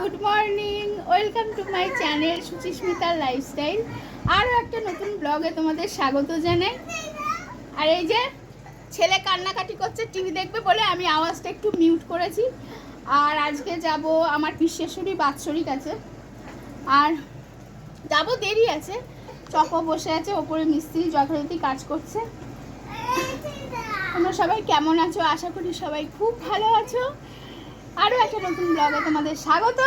Good morning welcome to my channel সুচিস্মিতার lifestyle আরও একটা নতুন ব্লগে তোমাদের স্বাগত জানাই। আর এই যে ছেলে কান্নাকাটি করছে টিভি দেখবে বলে আমি আওয়াজটা একটু মিউট করেছি। আর আজকে যাব আমার পিসেশ্বরী বাৎসরিক আছে। আর যাব দেরি আছে। চকো বসে আছে, ওপরে মিস্ত্রি যথারীতি কাজ করছে। তোমরা সবাই কেমন আছো? আশা করি সবাই খুব ভালো আছো। আরও একটা নতুন ব্লগে তোমাদের স্বাগত।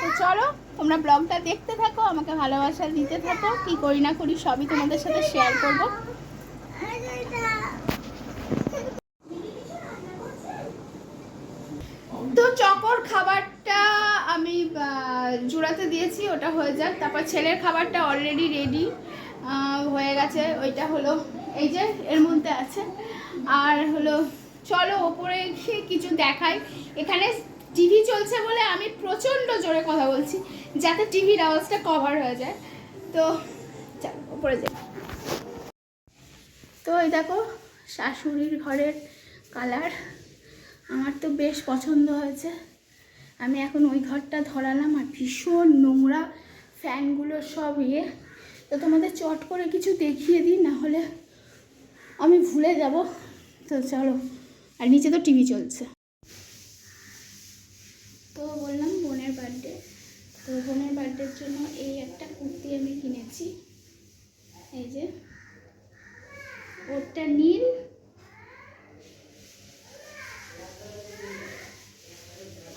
তো চলো, তোমরা ব্লগটা দেখতে থাকো, আমাকে ভালোবাসা দিতে থাকো। কি করি না করি সবই তোমাদের সাথে শেয়ার করব। তো চকর খাবারটা আমি জোড়াতে দিয়েছি, ওটা হয়ে যাক। তারপর ছেলের খাবারটা অলরেডি রেডি হয়ে গেছে। ওইটা হলো, এই যে, এর মধ্যে আছে। আর হলো চলো ওপরে গিয়ে কিছু দেখাই। এখানে টিভি চলছে বলে আমি প্রচণ্ড জোরে কথা বলছি, যাতে টিভির আওয়াজটা কভার হয়ে যায়। তো চলো, ওপরে যাই। তো এই দেখো, শাশুড়ির ঘরের কালার আমার তো বেশ পছন্দ হয়েছে। আমি এখন ওই ঘরটা ধরালাম আর ভীষণ নোংরা ফ্যানগুলো সব ইয়ে। তো তোমাদের চট করে কিছু দেখিয়ে দিই, না হলে আমি ভুলে যাব। তো চলো আর নিচে তো টিভি চলছে। তো বললাম বোনের বার্থডে তো বোনের বার্থডের জন্য এই একটা কুর্তি আমি কিনেছি। এই যে, ওরটা নীল।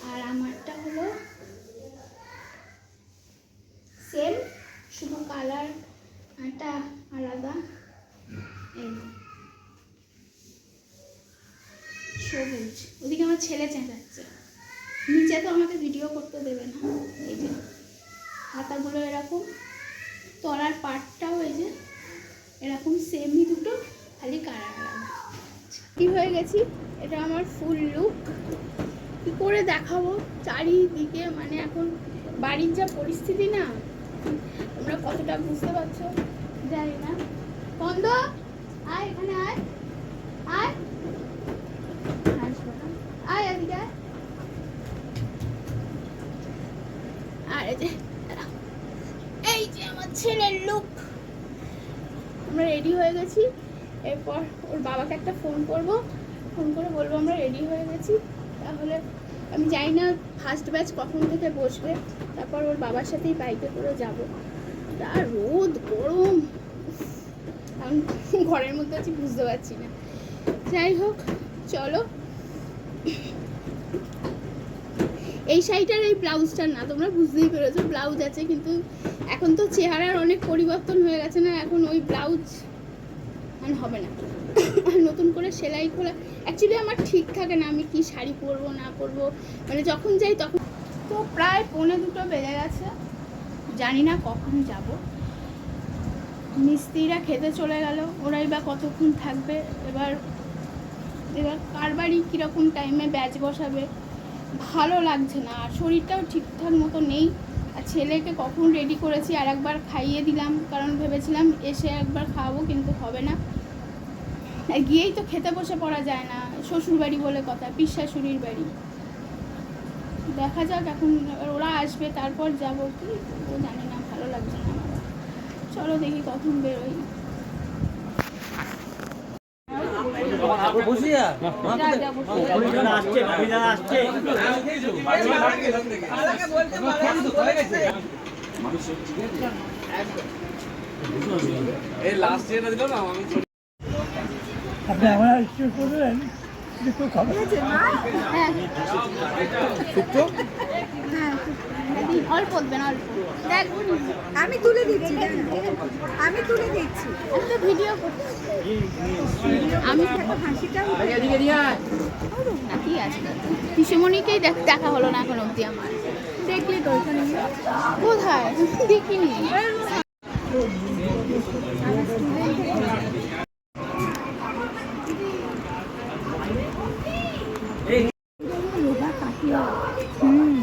আর আমারটা হলো সেম শুধু কালার একটা আলাদা। এই আমার ছেলে চেঁচাচ্ছে। নিচে তো আমাকে ভিডিও করতে দেবে না। এই যে, হাতাগুলো এরকম, তলার পাটটাও এই যে, এরকম সেমই দুটো, খালি আলাদা। কি হয়ে গেছি? এটা আমার ফুল লুক কি করে দেখাবো? চারিদিকে মানে এখন বাড়ির যা পরিস্থিতি না, তোমরা কতটা বুঝতে পারছ? জানি না। বন্ধ! আয়, এখানে আয়। আয় আসব না। আয় এদিকে আয়। আর এই যে দাঁড়াও। এই যে আমার ছেলের লুক আমরা রেডি হয়ে গেছি। এরপর ওর বাবাকে একটা ফোন করব। ফোন করে বলব আমরা রেডি হয়ে গেছি। তাহলে আমি জানি না ফার্স্ট ব্যাচ কখন থেকে বসবে। তারপর ওর বাবার সাথেই বাইকে করে যাব। যা রোদ, গরম। এখন ঘরের মধ্যে আছি, বুঝতে পারছি না। যাই হোক, চলো। এই শাড়িটার এই ব্লাউজটা না, তোমরা বুঝতেই পেরেছ, ব্লাউজ আছে, কিন্তু এখন তো চেহারার অনেক পরিবর্তন হয়ে গেছে না, এখন ওই ব্লাউজ আর হবে না। নতুন করে সেলাই খোলা অ্যাকচুয়ালি আমার ঠিক থাকে না আমি কি শাড়ি পরবো, না পরবো মানে যখন যাই তখন তো প্রায় পৌনে দুটো বেজে গেছে, জানি না কখন যাব। মিস্ত্রিরা খেতে চলে গেল, ওরাই বা কতক্ষণ থাকবে, এবার এবার কার বাড়ি কীরকম টাইমে ব্যাচ বসাবে ভালো লাগছে না। আর শরীরটাও ঠিকঠাক মতো নেই। আর ছেলেকে কখন রেডি করেছি আর একবার খাইয়ে দিলাম। কারণ ভেবেছিলাম এসে একবার খাওয়াবো, কিন্তু হবে না। গিয়েই তো খেতে বসে পড়া যায় না। শ্বশুর বাড়ি বলে কথা শাশুড়ির বাড়ি। দেখা যাক এখন ওরা আসবে, তারপর যাব কি ও জানি না, ভালো লাগছে না চলো দেখি কখন বেরোই। আপনি আমার স্টোর করলেন হ্যাঁ হ্যাঁ অল্প দেখ আমি তুলে দিচ্ছি আমি তুলে দিচ্ছি। আমি তো ভিডিও করছি আমি দেখো পিসুমণিকেই হলো না এখন অবধি আমার। দেখলি তো ওখানে কোথায়? দেখিনি রোগা কাটিয়ে হুম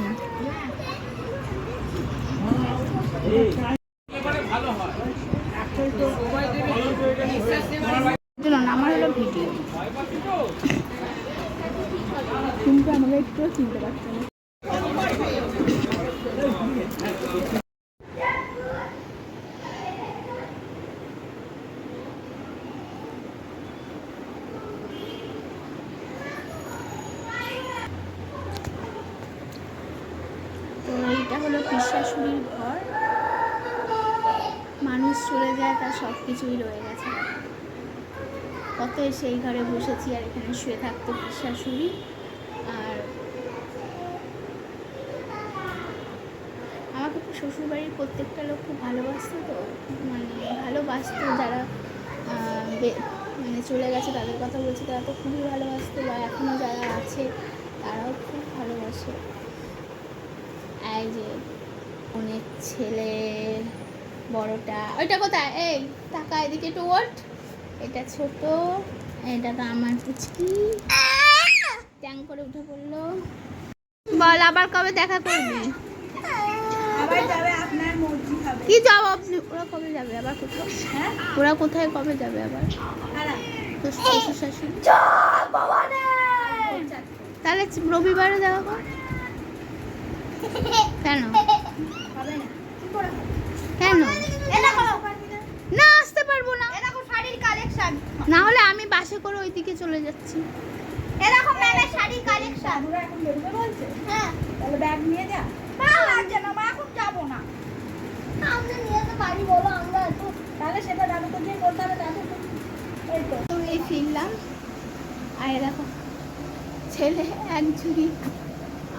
দিল না আমার হলো ভিডিও কিন্তু আমাকে একটু চিনতে পারছে না। তো এইটা হলো পিসাশুড়ির ঘর। মানুষ চলে যায়, তার সব রয়ে গেছে। কত সেই ঘরে বসেছি আর এখানে শুয়ে থাকতো পিসাশুড়ি আর আমাকে তো শ্বশুরবাড়ির প্রত্যেকটা লোক খুব ভালোবাসতো তো মানে ভালোবাসতো যারা মানে চলে গেছে তাদের কথা বলছি, তারা তো খুবই ভালোবাসতো বা এখনও যারা আছে তারাও খুব ভালোবাসে। এই যে অনেক ছেলে, বড়টা, ওইটা কোথায়? এই টাকা এদিকে একটু ওট এটা ছোট, এটা তো আমার পুচকি। ট্যাং করে উঠে পড়ল বল আবার কবে দেখা করবি? যাবে কি জবাব নি- ওরা কবে যাবে আবার কোথাও? হ্যাঁ? ওরা কোথায় কবে যাবে আবার? তাহলে রবিবারে দেখা কর। কেন? কেন? না। না আসতে পারব না। এ দেখো শাড়ির কালেকশন না হলে আমি বাসে করে ওইদিকে চলে যাচ্ছি। এ দেখো ম্যামের শাড়ির কালেকশন এখন বেরোবে বলছে? হ্যাঁ। তাহলে ব্যাগ নিয়ে যা না লাগছে না মা এখন যাব না আমরা নিয়ে যেতে পারি বলো আমরা তো তাহলে সেটা দাদুকে দিয়ে বলতে হবে দাদু তুমি- এই ফিরলাম। আর দেখো ছেলে এক ঝুড়ি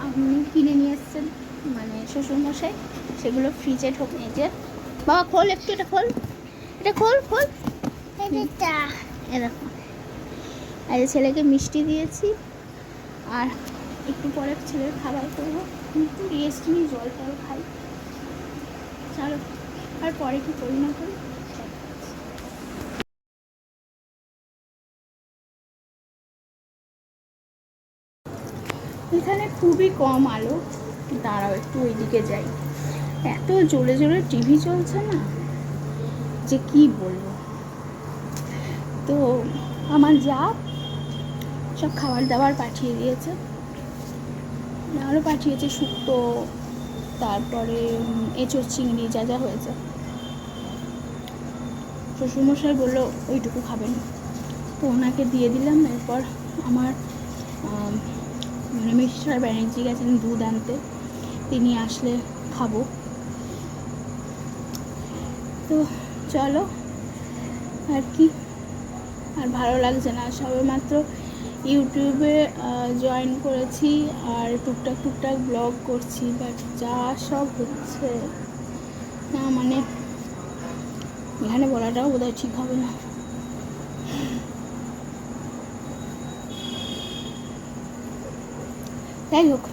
আপনি কিনে নিয়ে এসছেন মানে শ্বশুরমশাই সেগুলো ফ্রিজে ঢোকে এই যে। বাবা খোল একটু এটা খোল। এটা খোল খোল। এ দেখো আর ছেলেকে মিষ্টি দিয়েছি। আর একটু পরে ছেলের খাবার করব। কিন্তু রেস্ট নিয়ে জল টল খাই। চলো আর পরে কি করি না করি? খুবই কম আলো। দাঁড়াও একটু ওইদিকে যাই। এত জোরে জোরে টিভি চলছে না? যে কি বলব? তো আমার যা সব খাবার দাবার পাঠিয়ে দিয়েছে। আরও পাঠিয়েছে শুক্তো তারপরে এঁচোড় চিংড়ি যা যা হয়েছে। শ্বশুরমশাই বলল ওইটুকু খাবেন। তো ওনাকে দিয়ে দিলাম। এরপর আমার আম, মিস্টার ব্যানার্জি গেছেন দুধ আনতে, তিনি আসলে খাব। তো চলো, আর কি? আর ভালো লাগছে না সবে মাত্র ইউটিউবে জয়েন করেছি, আর টুকটাক টুকটাক ব্লগ করছি বাট যা সব হচ্ছে, না মানে এখানে বলাটাও বোধহয় ঠিক হবে না। যাই হোক